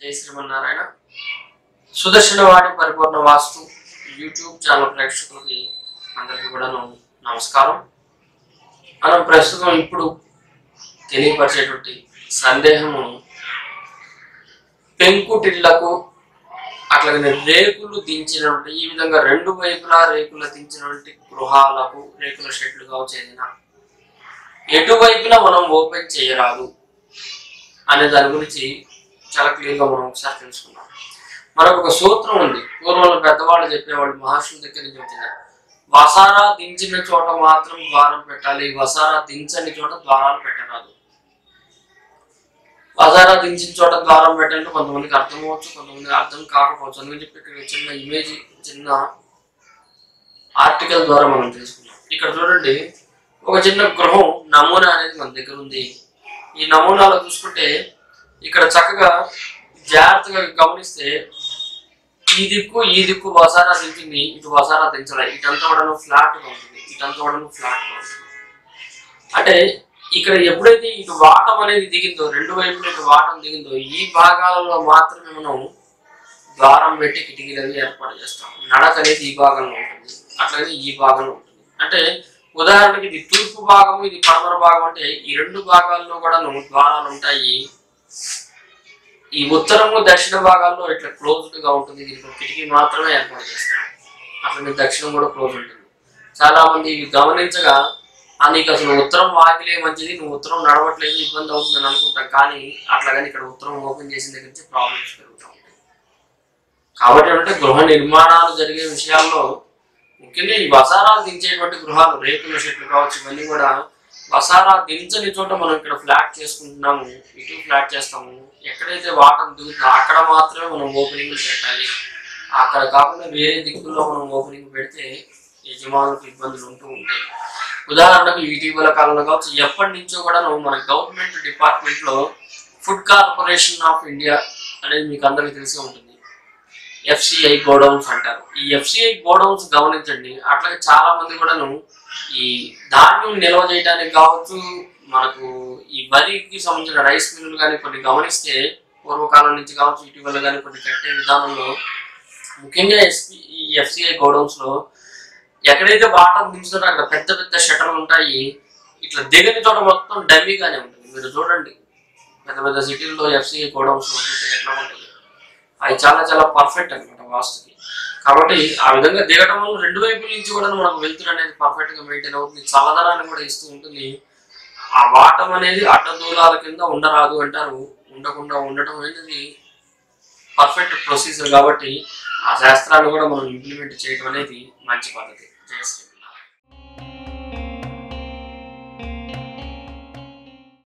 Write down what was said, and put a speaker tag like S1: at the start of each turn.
S1: జై శ్రీమన్నారాయణ. సుదర్శనవాణి పరిపూర్ణ వాస్తు YouTube channel ప్రేక్షకులకి అందరికీ కూడా నమస్కారం. మనం ప్రస్తుతం ఇప్పుడు తెలియపరిచేటువంటి సందేహము పెంకుటిళ్ళకు అట్లాగే రేకులు దించినటువంటి ఈ విధంగా రెండు వైపులా రేకులు దించినటువంటి గృహాలకు రేకుల షెడ్లుగా చెందిన ఎటువైపున ఎటువైపులా మనం ఓపెన్ చేయరాదు అనే దాని గురించి చాలా క్లియర్గా మనం ఒకసారి తెలుసుకున్నాం మనకు ఒక సూత్రం ఉంది. పూర్వంలో పెద్దవాళ్ళు చెప్పేవాళ్ళు మహర్షుల దగ్గర నుంచి వచ్చింది. వసారా దించిన చోట మాత్రం ద్వారం పెట్టాలి. వసారా దించని చోట ద్వారాలు పెట్టరాదు. వసారా దించిన చోట ద్వారం పెట్టాలంటే కొంతమందికి అర్థం అవ్వచ్చు కొంతమందికి అర్థం కాకపోవచ్చు. అందుకని చెప్పి ఇక్కడ చిన్న ఇమేజ్ చిన్న ఆర్టికల్ ద్వారా మనం తెలుసుకున్నాం ఇక్కడ చూడండి ఒక చిన్న గృహం నమూనా అనేది మన దగ్గర ఉంది. ఈ నమూనాలో చూసుకుంటే ఇక్కడ చక్కగా జాగ్రత్తగా గమనిస్తే ఈ దిక్కు ఈ దిక్కు వసారా దించింది ఇటు వసారా దించాలి ఇటంతా కూడా ఫ్లాట్గా ఉంటుంది. ఇటంతా కూడా ఫ్లాట్గా ఉంటుంది. అంటే ఇక్కడ ఎప్పుడైతే ఇటు వాటం అనేది దిగిందో రెండు వైపులు ఇటు వాటం దిగిందో ఈ భాగాలలో మాత్రమే మనం ద్వారం పెట్టి కిటికీలవి ఏర్పాటు చేస్తాం. నడక అనేది ఈ భాగంలో ఉంటుంది. అట్లనే ఈ భాగంలో ఉంటుంది. అంటే ఉదాహరణకి ఇది తూర్పు భాగము ఇది పడమర భాగం అంటే ఈ రెండు భాగాల్లో కూడా ద్వారాలు ఉంటాయి. ఈ ఉత్తరము దక్షిణ భాగాల్లో ఇట్లా క్లోజ్డ్గా ఉంటుంది. దీనికి కిటికీ మాత్రమే ఏర్పాటు చేస్తారు. అట్లనే దక్షిణం కూడా క్లోజ్ ఉంటుంది. చాలా మంది ఇవి గమనించగా "ఆ, నీకు అసలు ఉత్తరం వాకిలే మంచిది నువ్వు ఉత్తరం నడవట్లేదు ఇబ్బంది అవుతుందని అనుకుంటాం. కానీ అట్లాగని ఇక్కడ ఉత్తరం ఓపెన్ చేసిన దగ్గర నుంచి ప్రాబ్లమ్స్ పెరుగుతూ ఉంటాయి. కాబట్టి అంటే గృహ నిర్మాణాలు జరిగే విషయాల్లో ముఖ్యంగా ఈ వసారాలు దించేటువంటి గృహాలు రేకుల షెట్లు కావచ్చు ఇవన్నీ కూడా వసారా దించని చోట మనం ఇక్కడ ఫ్లాట్ చేసుకుంటున్నాము ఇటు ఫ్లాట్ చేస్తాము. ఎక్కడైతే వాటర్ దిగుతుందో అక్కడ మాత్రమే మనం ఓపెనింగ్ పెట్టాలి. అక్కడ కాకుండా వేరే దిక్కుల్లో మనం ఓపెనింగ్ పెడితే యజమానులకు ఇబ్బందులు ఉంటూ ఉంటాయి. ఉదాహరణకు ఇటీవల కాలంలో కావచ్చు ఎప్పటి నుంచో కూడా మన గవర్నమెంట్ డిపార్ట్మెంట్లో ఫుడ్ కార్పొరేషన్ ఆఫ్ ఇండియా అనేది మీకు అందరికీ తెలిసి ఉంటుంది. ఎఫ్సిఐ గోడౌన్స్ అంటారు. ఈ ఎఫ్సిఐ గోడౌన్స్ గమనించండి అట్లాగే చాలా మంది కూడాను ఈ ధాన్యం నిల్వ చేయడానికి కావచ్చు మనకు ఈ వరికి సంబంధించిన రైస్ మిల్లులు కానీ కొన్ని గమనిస్తే పూర్వకాలం నుంచి కావచ్చు ఇటీవల కానీ కొన్ని కట్టే విధానంలో ముఖ్యంగా ఎస్పీ ఈ ఎఫ్సిఐ గోడౌన్స్లో ఎక్కడైతే వాటర్ దించుతారో అక్కడ పెద్ద పెద్ద షటర్లు ఉంటాయి ఇట్లా దిగని చోట మొత్తం డమ్మీగానే ఉంటుంది. మీరు చూడండి పెద్ద పెద్ద సిటీల్లో ఎఫ్సిఐ గోడౌన్స్ ఉంటుంది ఎట్లా ఉంటుంది? అది చాలా చాలా పర్ఫెక్ట్ అనమాట వాస్తుకి కాబట్టి ఆ విధంగా దిగడం వల్ల రెండు వైపుల నుంచి కూడా మనం వెళ్తురు అనేది పర్ఫెక్ట్గా మెయింటైన్ అవుతుంది. చల్లదనాన్ని కూడా ఇస్తూ ఉంటుంది. ఆ వాటం అనేది అడ్డదూలాల కింద ఉండరాదు అంటారు. ఉండకుండా ఉండటం అనేది పర్ఫెక్ట్ ప్రొసీజర్ కాబట్టి ఆ శాస్త్రాన్ని కూడా మనం ఇంప్లిమెంట్ చేయడం అనేది మంచి పద్ధతి. జయ